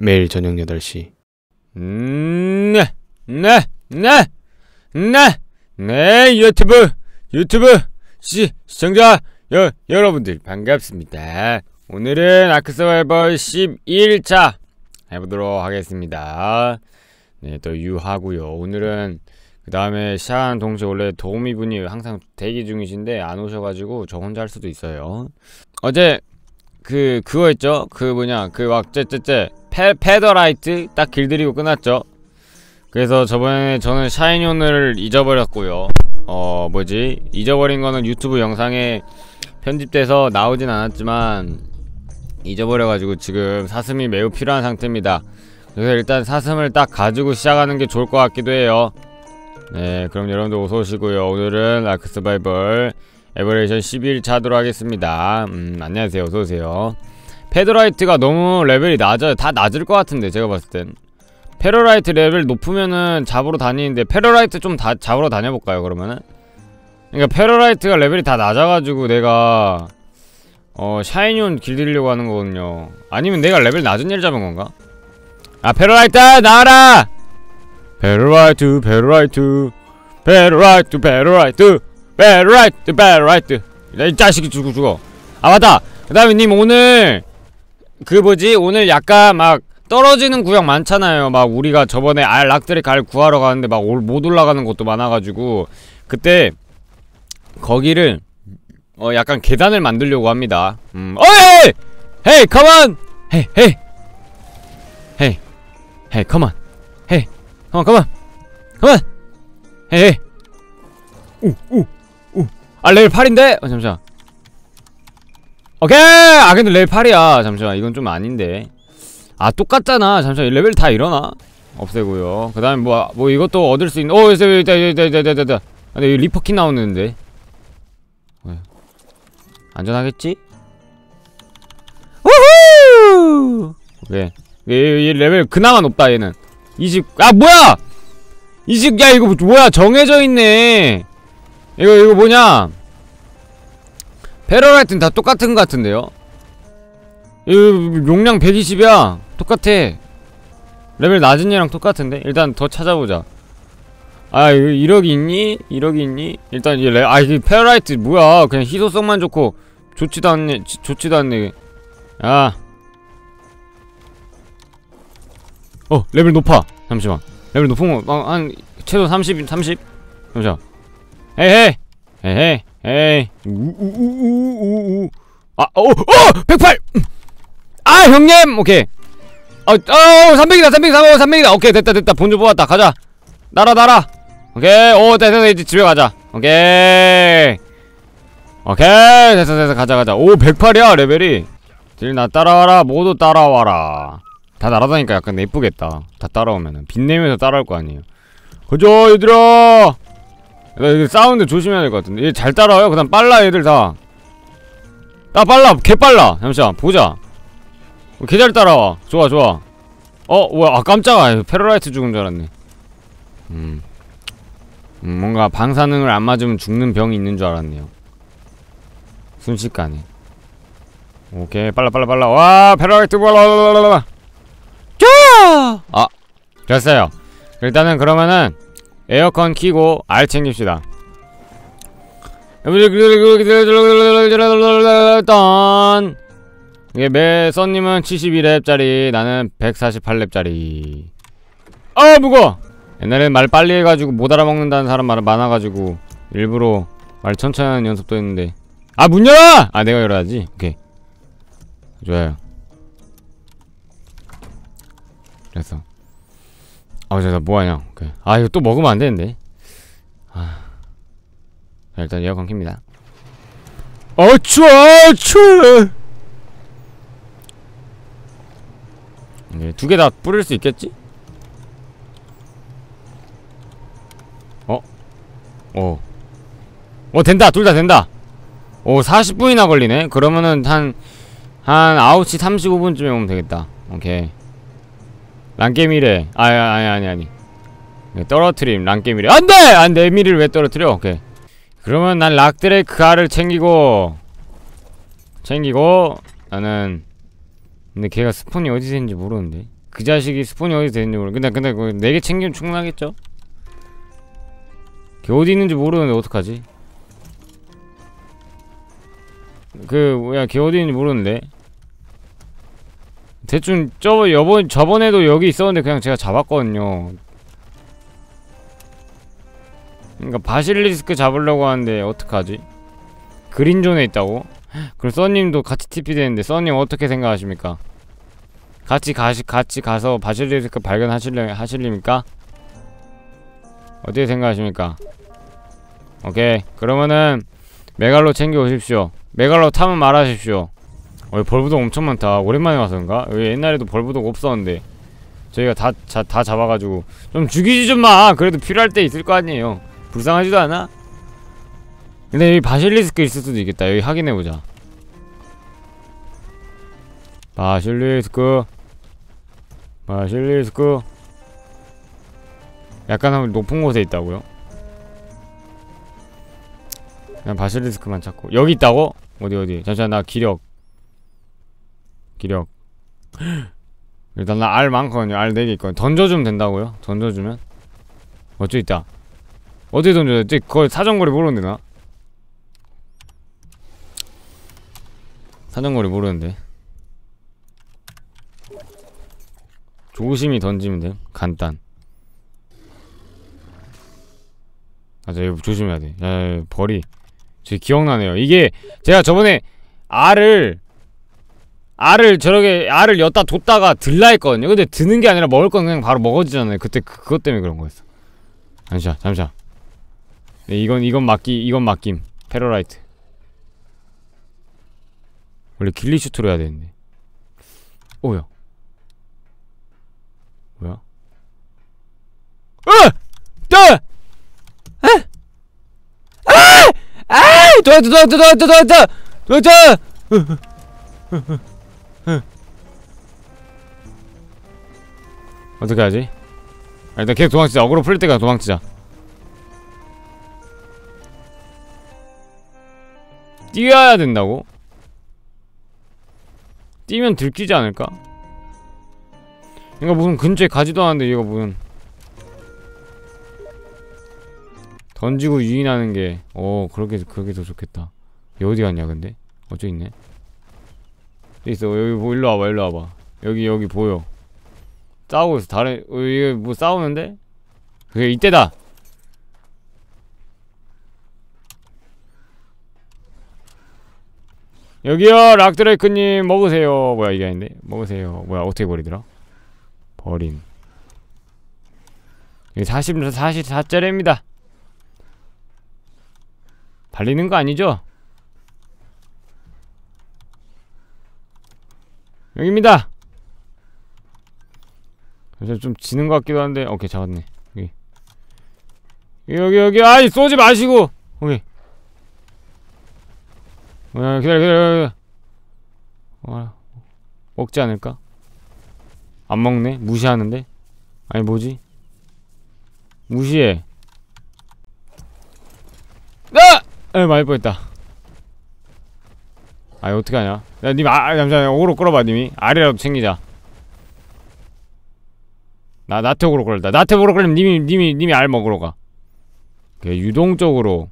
매일 저녁 8시 음, 네, 네, 네, 네, 네, 유튜브, 유튜브 시, 시청자 여, 여러분들 반갑습니다. 오늘은 아크서바이벌 11차 해보도록 하겠습니다. 네, 또 유하고요. 오늘은 그 다음에 시작하는 동시에 원래 도우미분이 항상 대기 중이신데 안 오셔가지고 저 혼자 할 수도 있어요. 어제 그 그거 했죠? 그 뭐냐 그 막 째째째 페 페더라이트 딱 길들이고 끝났죠. 그래서 저번에 저는 샤이니온을 잊어버렸고요. 어 뭐지 잊어버린 거는 유튜브 영상에 편집돼서 나오진 않았지만 잊어버려가지고 지금 사슴이 매우 필요한 상태입니다. 그래서 일단 사슴을 딱 가지고 시작하는 게 좋을 것 같기도 해요. 네, 그럼 여러분들 어서 오시고요. 오늘은 아크 서바이벌 에버레이션 11차 하도록 하겠습니다. 음, 안녕하세요. 어서 오세요. 페더라이트가 너무 레벨이 낮아요. 다 낮을 것 같은데 제가 봤을 땐. 페더라이트 레벨 높으면은 잡으러 다니는데 페더라이트 좀 다 잡으러 다녀볼까요 그러면은? 그러니까 페더라이트가 레벨이 다 낮아가지고 내가 어 샤이니온 길들이려고 하는 거거든요. 아니면 내가 레벨 낮은 애를 잡은 건가? 아 페더라이트 나와라! 페더라이트 페더라이트 페더라이트 페더라이트 페더라이트 페더라이트 이 자식이 죽어 죽어 아 맞다 그 다음에 님 오늘 그 뭐지? 오늘 약간 막 떨어지는 구역 많잖아요. 막 우리가 저번에 알 락들의 갈 구하러 가는데 막 못 올라가는 것도 많아가지고 그때 거기를 어 약간 계단을 만들려고 합니다. 음 어이! 헤이 컴온! 헤이 헤이! 헤이 헤이 컴온! 헤이 컴온 컴온! 컴온! 헤이 우우우아 레벨 8인데? 어 잠시만 오케이! 아 근데 레벨 8이야. 잠시만 이건 좀 아닌데. 아 똑같잖아. 잠시만 레벨 다 일어나? 없애고요. 그 다음에 뭐, 뭐 이것도 얻을 수 있는 오 있다 있다 있다 있다 있다 있다 아, 근데 리퍼킨 나오는데. 왜? 안전하겠지? 우후! 오케이. 얘, 얘 레벨 그나마 높다 얘는. 20, 아 뭐야! 20, 야 이거 뭐야? 정해져 있네. 이거 이거 뭐냐 페러라이트는 다 똑같은 것 같은데요? 이 용량 120이야 똑같아 레벨 낮은 얘랑 똑같은데? 일단 더 찾아보자 아 이거 1억이 있니? 1억이 있니? 일단 이게 레... 아 이게 페어라이트 뭐야 그냥 희소성만 좋고 좋지도 않네 지, 좋지도 않네 야 어, 레벨 높아. 잠시만. 레벨 높은 거, 어, 한, 최소 30, 30? 잠시만. 헤이! 헤이, 헤이! 우우우우우우. 아, 어, 어! 108! 아, 형님! 오케이. 어, 어, 300이다, 300, 300, 300이다. 오케이, 됐다, 됐다. 본주 뽑았다. 가자. 날아, 날아. 오케이. 오, 됐다, 됐다. 이제 집에 가자. 오케이. 오케이. 됐어, 됐어. 가자, 가자. 오, 108이야, 레벨이. 딜나 따라와라. 모두 따라와라. 다 날아다니까 약간 예쁘겠다 다 따라오면은 빛내면서 따라올 거 아니에요 그죠 얘들아 나 이거 사운드 조심해야 될 것 같은데. 얘 잘 따라와요? 그 다음 빨라 얘들 다. 아, 빨라. 개빨라. 잠시만 보자. 개잘 따라와. 좋아 좋아. 어 뭐야. 아 깜짝아. 페로라이트 죽은 줄 알았네. 음. 음 뭔가 방사능을 안 맞으면 죽는 병이 있는 줄 알았네요. 순식간에. 오케이. 빨라 빨라 빨라. 와 페로라이트 빨라 아 됐어요. 일단은 그러면은 에어컨 키고 알 챙깁시다 일단 이게 매 써님은 71렙짜리 나는 148렙짜리 아 무거워 옛날에 말 빨리 해가지고 못 알아먹는다는 사람 말 많아가지고 일부러 말 천천히 하는 연습도 했는데 아 문 열어! 아 내가 열어야지 오케이 좋아요 그래서 아 저나 뭐하냐. 오케이. 아 이거 또 먹으면 안 되는데. 아. 자, 일단 에어컨 킵니다. 어 추워 추워 네, 두개 다 뿌릴 수 있겠지? 어? 어. 어 된다. 둘 다 된다. 오 40분이나 걸리네. 그러면은 한 한 9시 35분쯤에 오면 되겠다. 오케이 랑게미래. 아니 아니 아니 아니. 네, 떨어트림 랑게미래. 안돼! 안돼! 에미리를 왜 떨어뜨려? 오케이. 그러면 난 락들의 그 알을 챙기고 챙기고 나는 근데 걔가 스폰이 어디서 있는지 모르는데. 그 자식이 스폰이 어디 되는지 모르 근데 근데 그거 4개 챙기면 충분하겠죠? 걔 어디 있는지 모르는데 어떡하지? 그 뭐야 걔 어디 있는지 모르는데 대충 저 여번 저번에도 여기 있었는데 그냥 제가 잡았거든요. 그러니까 바실리스크 잡으려고 하는데 어떡하지? 그린존에 있다고? 그럼 써님도 같이 TP 되는데 써님 어떻게 생각하십니까? 같이 가시 같이 가서 바실리스크 발견하실래 하실립니까? 어떻게 생각하십니까? 오케이 그러면은 메갈로 챙겨 오십시오. 메갈로 타면 말하십시오. 어, 벌부동 엄청 많다. 오랜만에 와서인가? 옛날에도 벌부동 없었는데 저희가 다, 자, 다 잡아가지고 좀 죽이지 좀 마. 그래도 필요할 때 있을 거 아니에요. 불쌍하지도 않아? 근데 여기 바실리스크 있을 수도 있겠다. 여기 확인해보자. 바실리스크 바실리스크 약간 높은 곳에 있다고요? 그냥 바실리스크만 찾고 여기 있다고? 어디 어디 잠시만 나 기력 기력. 일단 나 알 많거든요. 알 4개 있거든 던져주면 된다고요? 던져주면? 어쩌 있다. 어디 던져야 지 그걸 사정거리 모르는데 나? 사정거리 모르는데. 조심히 던지면 돼. 간단. 맞아 이거 조심해야 돼. 야, 야, 벌이 저 기억나네요. 이게 제가 저번에 알을 알을 저렇게 알을 엿다 뒀다가 들라 했거든요. 근데 드는 게 아니라 먹을 건 그냥 바로 먹어지잖아요. 그때 그, 그것 때문에 그런 거였어. 잠시만 잠시만. 네, 이건 이건 맡기 이건 맡김. 페로라이트. 원래 길리슈트로 해야 되는데. 오야? 뭐야? 으! 또! 에! 아! 아! 도와줘 도와줘 도와줘 도와줘! 도와줘 어떻게 하지? 아, 일단 계속 도망치자 어그로 풀릴 때까지 도망치자 뛰어야 된다고? 뛰면 들키지 않을까? 이거 무슨 근처에 가지도 않았는데 이거 무슨 던지고 유인하는 게, 어, 그렇게, 그렇게 더 좋겠다. 얘 어디 갔냐, 근데? 어쩌 있네? 여기 있어, 여기, 뭐, 일로 와봐, 일로 와봐. 여기, 여기 보여. 싸우고 있어, 다른, 어, 이게 뭐 싸우는데? 그게 이때다! 여기요, 락드레이크님, 먹으세요. 뭐야, 이게 아닌데? 먹으세요. 뭐야, 어떻게 버리더라? 버린. 이게 40, 44짜리입니다. 발리는 거 아니죠? 여기입니다. 그래서 좀 지는 것 같기도 한데 오케이 잡았네 여기 여기 여기 아이 쏘지 마시고 오케이 어, 기다려 기다려 어, 먹지 않을까? 안 먹네? 무시하는데? 아니 뭐지? 무시해 아! 에 많이 뻔했다 아 이거 어떡하냐? 야님 아 잠시만 오로 끌어봐 님이. 아래라도 챙기자. 나 나태옥으로 끌다 나태옥으로 끌면 님이 님이 님이 알 먹으러 가. 그 유동적으로.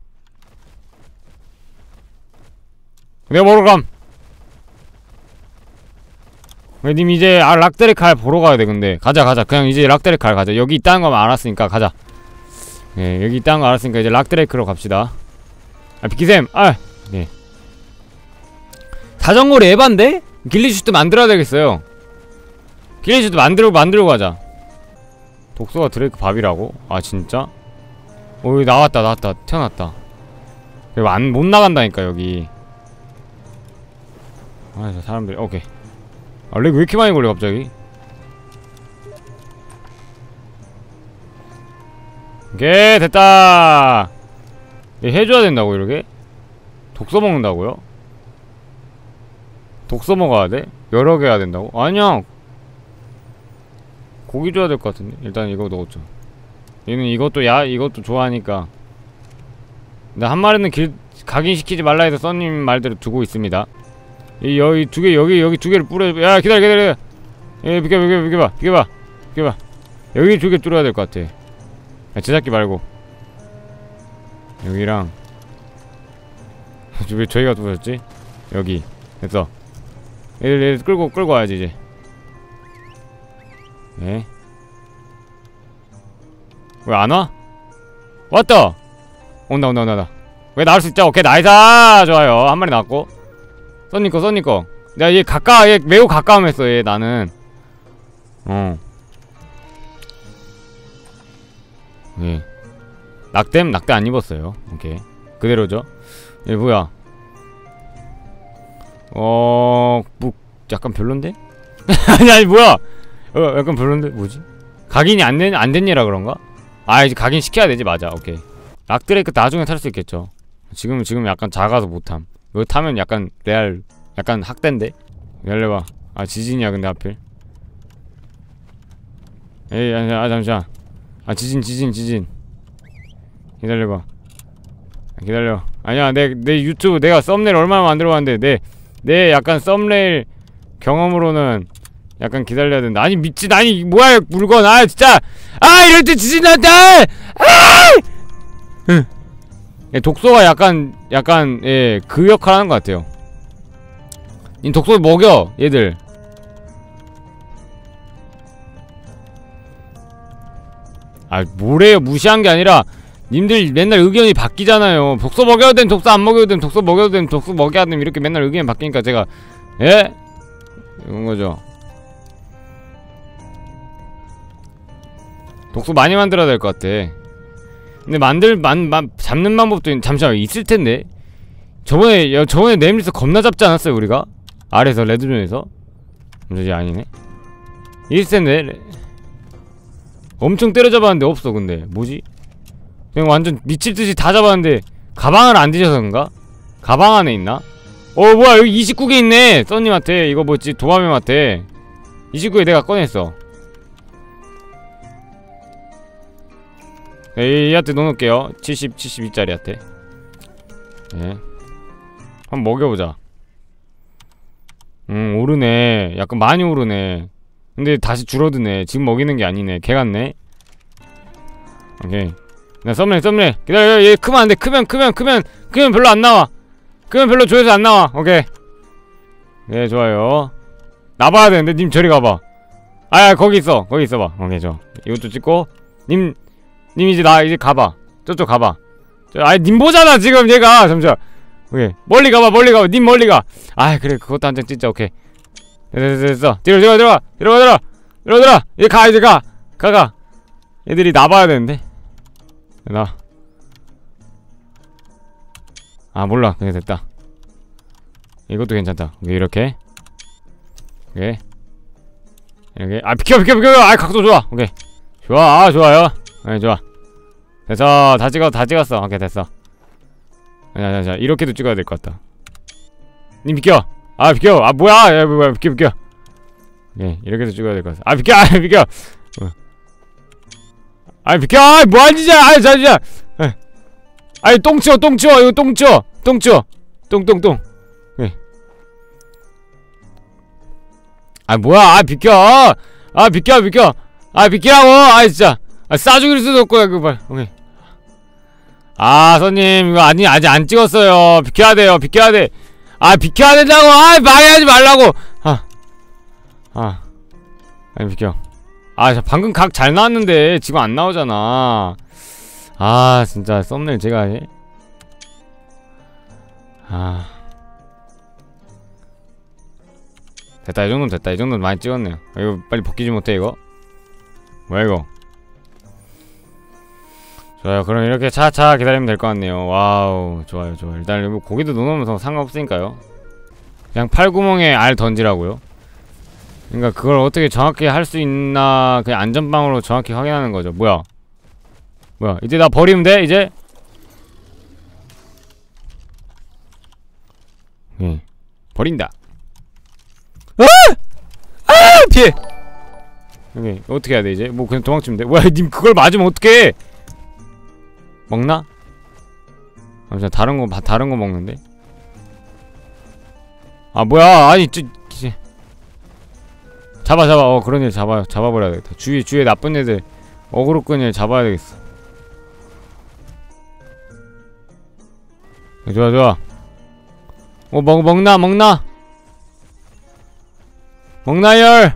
내가 먹으러 감 님 이제 아 락데리 칼 보러 가야 돼 근데. 가자 가자. 그냥 이제 락데리 칼 가자. 여기 있다는 거만 알았으니까 가자. 예 여기 있다는 거 알았으니까 이제 락데레크로 갑시다. 아 비키셈 아! 네. 자전거리 에반데? 길리슈트 만들어야 되겠어요 길리슈트 만들고 만들고 가자 독소가 드레이크 밥이라고? 아 진짜? 어 여기 나왔다 나왔다 태어났다 여기 안, 못 나간다니까 여기 아저 사람들이 오케이 아 렉 왜 이렇게 많이 걸려 갑자기 오케이 됐다 해줘야 된다고 이렇게? 독 써먹는다고요? 독 써먹어야 돼? 여러 개 해야 된다고? 아니야. 고기 줘야 될 것 같은데. 일단 이거 넣었죠 얘는 이것도 야 이것도 좋아하니까. 근데 한 마리는 길 각인시키지 말라 해서 써님 말대로 두고 있습니다. 이 여기 두 개 여기 여기 두 개를 뿌려 야 기다려 기다려 예 비켜 비켜 비켜봐 비켜봐 비켜봐. 여기 두개 뚫어야 될 것 같아. 야, 제작기 말고. 여기랑. 왜 저희가 뚫었지? 여기. 됐어 얘들 얘들 끌고 끌고 와야지 이제 예. 왜안 와? 왔다! 온다 온다 온다 온다 왜 나올 수 있죠? 오케이 나이스 좋아요 한 마리 나왔고 써니 거 써니 거 내가 얘 가까 얘 매우 가까움 했어 얘 나는 어 예. 낙댐? 낙대 안 입었어요 오케이 그대로죠 얘 뭐야 어... 뭐 약간 별론데? 아니 아니 뭐야? 어 약간 별론데? 뭐지? 각인이 안 된, 안 됐니라 그런가? 아 이제 각인 시켜야 되지. 맞아. 오케이. 락드레이크 나중에 탈 수 있겠죠. 지금 지금 약간 작아서 못함. 이거 타면 약간 레알 약간 학대인데? 열려봐. 아 지진이야 근데 하필. 에이 아, 아 잠시만. 아 지진 지진 지진. 기다려봐. 아, 기다려. 아니야 내 내 유튜브 내가 썸네일 얼마나 만들어봤는데 내 내 약간 썸네일 경험으로는 약간 기다려야 된다. 아니 미친 아니 뭐야 물건. 아 진짜. 아 이럴 때 지진 났다! 아! 예, 독소가 약간 약간 예그 역할 하는 것 같아요. 이 독소 먹여 얘들. 아 뭐래요? 무시한 게 아니라 님들 맨날 의견이 바뀌잖아요. 독소 먹여도 됨 독소 안 먹여도 됨 독소 먹여도 됨 독소 먹여야 됨 이렇게 맨날 의견이 바뀌니까 제가 예? 이런 거죠. 독소 많이 만들어야 될 것 같아. 근데 만들 만, 만 잡는 방법도 있- 잠시만 있을 텐데. 저번에 야, 저번에 네임리스 겁나 잡지 않았어요 우리가? 아래서 레드존에서? 잠시 아니네. 있을 텐데. 레- 엄청 때려잡았는데 없어 근데. 뭐지 그냥 완전 미칠듯이 다 잡았는데 가방을 안 뒤져서 그런가? 가방 안에 있나? 어 뭐야 여기 29개 있네 써님한테. 이거 뭐지 도마뱀한테. 29개 내가 꺼냈어. 네, 얘한테 넣어놓을게요. 70, 72짜리한테. 예 한번 먹여보자. 음 오르네. 약간 많이 오르네. 근데 다시 줄어드네. 지금 먹이는 게 아니네. 개 같네. 오케이 나 썸네일 썸네일. 기다려 얘 크면 안돼. 크면 크면 크면. 크면 별로 안 나와. 크면 별로 조회수 안 나와. 오케이. 네 좋아요. 나봐야 되는데 님 저리 가봐. 아야 거기 있어. 거기 있어봐. 오케이 저 이것도 찍고. 님님 이제 나 이제 가봐. 저쪽 가봐. 저, 아니 님 보잖아 지금 얘가. 잠시만. 오케이. 멀리 가봐 멀리 가봐. 님 멀리 가아 그래. 그것도 한 장 찍자. 오케이. 됐어 됐어 됐어 뒤로 뒤로 들어가. 들어가 들어가. 들어가 들어가. 이제 가 이제 가. 가가. 얘들이 나봐야 되는데 나. 아 몰라. 그냥 됐다. 이것도 괜찮다. 이렇게. 오케이. 이렇게. 아 비켜 비켜 비켜 아 각도 좋아. 오케이. 좋아 아 좋아요. 네 좋아. 됐어. 다 찍어 다 찍었어. 오케이 됐어. 자자자 이렇게도 찍어야 될 것 같다. 님 비켜. 아 비켜. 아 뭐야? 야 뭐야? 비켜 비켜. 예 이렇게도 찍어야 될 것 같아. 아 비켜 아 비켜 어. 아 비켜. 아 뭐하는 짓이야. 아 잠시만 에. 아이 똥 치워 똥 치워. 이거 똥 치워. 똥 치워. 똥똥똥. 예. 아 뭐야. 아 비켜. 아 비켜 비켜. 아 비키라고. 아 진짜. 아 싸죽일 수도 없고 야 그거 오케이. 아 손님 이거 아니 아직 안 찍었어요. 비켜야 돼요. 비켜야 돼아 비켜야 된다고. 아 방해하지 말라고. 아아. 아니 비켜 아저 방금 각 잘 나왔는데 지금 안 나오잖아. 아 진짜 썸네일 제가 해? 아. 됐다 이 정도면 됐다. 이 정도면 많이 찍었네요. 이거 빨리 벗기지 못해 이거? 뭐야 이거? 좋아요. 그럼 이렇게 차차 기다리면 될 것 같네요. 와우 좋아요 좋아요. 일단 고기도 넣어놓으면 상관없으니까요. 그냥 팔구멍에 알 던지라고요 그러니까 그걸 어떻게 정확히 할 수 있나 그냥 안전방으로 정확히 확인하는 거죠. 뭐야? 뭐야? 이제 나 버리면 돼 이제? 예. 버린다. 아! 아! 피해! 여기 어떻게 해야 돼 이제? 뭐 그냥 도망치면 돼? 뭐야 님 그걸 맞으면 어떡해? 먹나? 잠시만 다른 거 다른 거 먹는데? 아 뭐야? 아니 저 잡아 잡아. 어 그런 애 잡아 잡아버려야 겠다. 주위 주위에 나쁜 애들 어그로 끈애 잡아야 되겠어. 좋아 좋아. 어 먹, 먹나 먹나? 먹나열?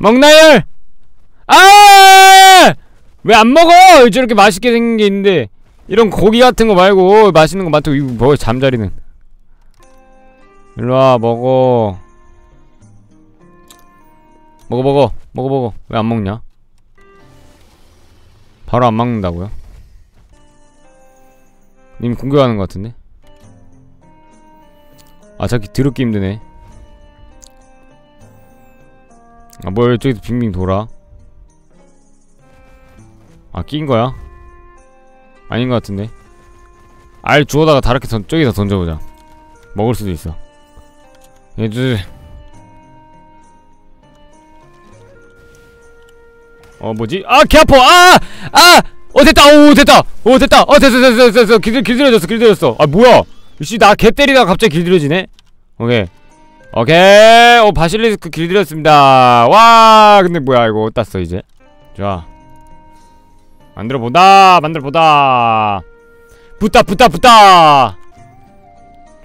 먹나열? 아! 왜 안 먹어? 저렇게 맛있게 생긴 게 있는데. 이런 고기 같은 거 말고 맛있는 거 많다고. 이거 뭐 잠자리는. 일로와 먹어 먹어 먹어. 먹어 먹어. 왜 안 먹냐? 바로 안 먹는다고요? 님 공격하는 것 같은데? 아 저기 드럽게 힘드네. 아 뭐야 저기서 빙빙 돌아? 아낀 거야? 아닌 것 같은데? 알 주워다가 다르게 던, 저기다 던져보자. 먹을 수도 있어. 얘들 어 뭐지? 아 개 아파! 아! 아! 어 됐다! 오 됐다! 오 됐다! 어 됐어 됐어 됐어 됐어 길, 길들여졌어 길들여졌어 아 뭐야 씨 나 개 때리다가 갑자기 길들여지네 오케이 오케이 오 바실리스크 길들였습니다 와 근데 뭐야 이거 써 이제 좋아 만들어보다 만들어보다 붙다 붙다 붙다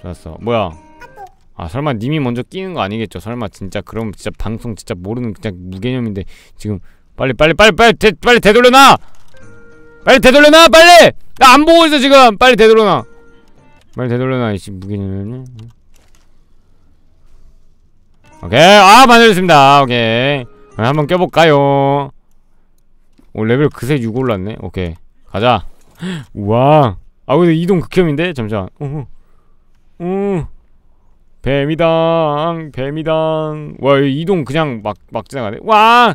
좋았어 뭐야 아 설마 님이 먼저 끼는 거 아니겠죠 설마 진짜 그럼 진짜 방송 진짜 모르는 그냥 무개념인데 지금 빨리 빨리 빨리 빨리 되, 빨리 되돌려놔! 빨리 되돌려놔 빨리! 나 안 보고 있어 지금! 빨리 되돌려놔! 빨리 되돌려놔 이씨 무개념이네 오케이. 아 만들었습니다. 오케이. 한번 껴볼까요? 오 레벨 그새 6 올랐네. 오케이. 가자. 우와. 아 근데 이동 극혐인데? 잠시만. 우후 우 뱀이당 뱀이당. 와 이동 그냥 막 막 지나가네. 와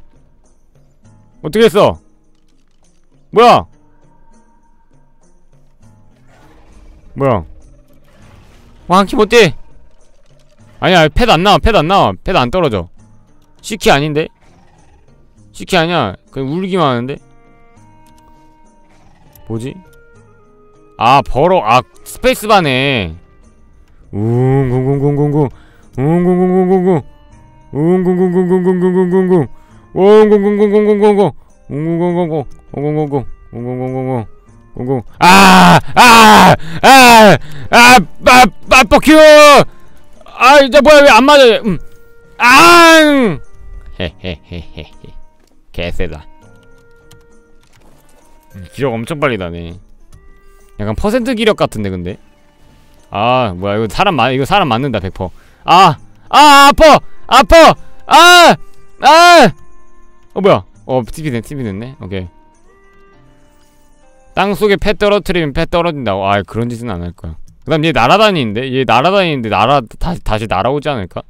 어떻게 했어? 뭐야? 뭐야? 와, 한키 못돼! 아니야, 팻안 나와, 팻안 나와. 팻안 떨어져. C키 아닌데? C키 아니야. 그냥 울기만 하는데? 뭐지? 아, 버럭, 아, 스페이스바네. 웅궁궁궁궁궁. 웅궁궁궁궁궁. 웅궁궁궁궁궁궁궁궁궁. 웅궁궁궁궁궁궁궁. 웅궁궁궁궁. 웅궁궁궁. 웅궁궁궁궁. 웅궁. 아! 아! 아! 이제 뭐야, 왜 안 맞아? 음. 앙! 헤헤헤헤헤. 개세다. 기력 엄청 빨리 나네. 약간 퍼센트 기력 같은데 근데. 아 뭐야 이거 사람 맞 이거 사람 맞는다 100%. 아! 아 아파! 아파! 아! 아! 어 뭐야? 어 TV 됐 TV 됐네. 오케이. 땅 속에 패 떨어뜨리면 패 떨어진다고. 아 그런 짓은 안 할 거야. 그 다음 얘 날아다니는데 얘 날아다니는데 날아 다시 다시 날아오지 않을까?